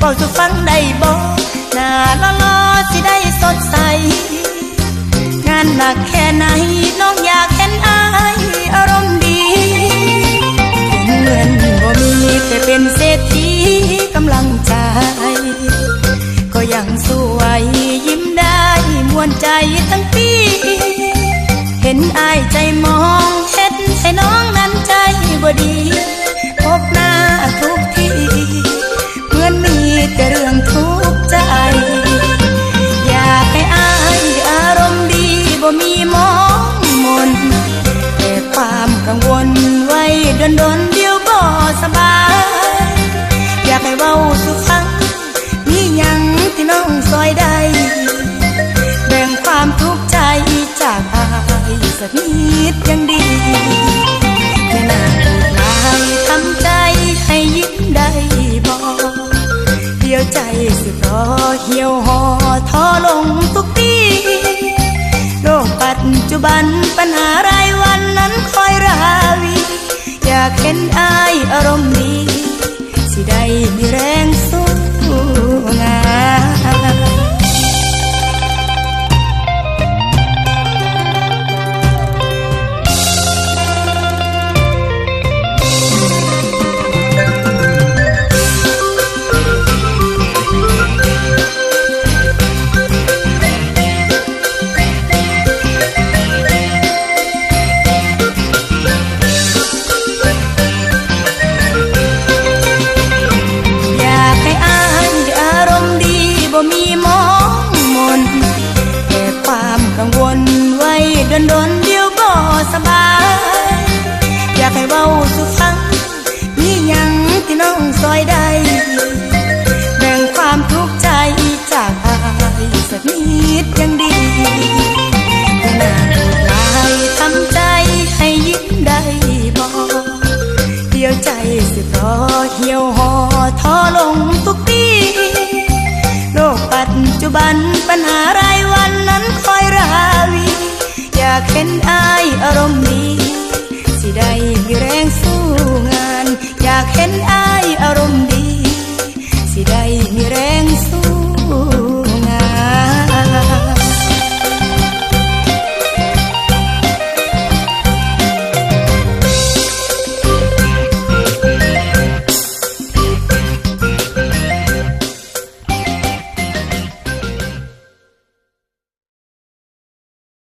บอกจะฟังได้บอกหน้าละลอสิได้สดใส งานหนักแค่ไหนน้องอยากเห็นอายอารมณ์ดีเงินบ่มีแต่เป็นเศรษฐีกำลังใจ ก็ยังสวยยิ้มได้มวนใจทั้งปี เห็นอายใจมอง ว้ดนดนเดียวก็สบาย อยากให้เว้าสุฟัง มีหยังที่น้องซอยได้แบ่งความทุกข์ใจจากอายสักนิดยังดีแค่นาพูดลายทำใจให้ยิ้มได้บอกเดียวใจสิรอเหี่ยวห่อท้อลงทุกทีโลกปัจจุบันปัญหาากเห็นอายอารมณ์ดี สิได้มีแรง ว้ดนดนเดียวก็สบาย อยากให้เว้าสุฟัง มีหยังที่น้องซอยได้แบ่งความทุกข์ใจจากอายสักนิดยังดีขนาดพูดลายทำใจให้ยิ้มได้บอกเดียวใจสิรอเหี่ยวห่อท้อลงทุกทีโลกปัจจุบันปัญหารายวันนั้นคอยากเห็นอายอารมณ์ดี สิได้แรงสู้งาน อยากเห็นอาย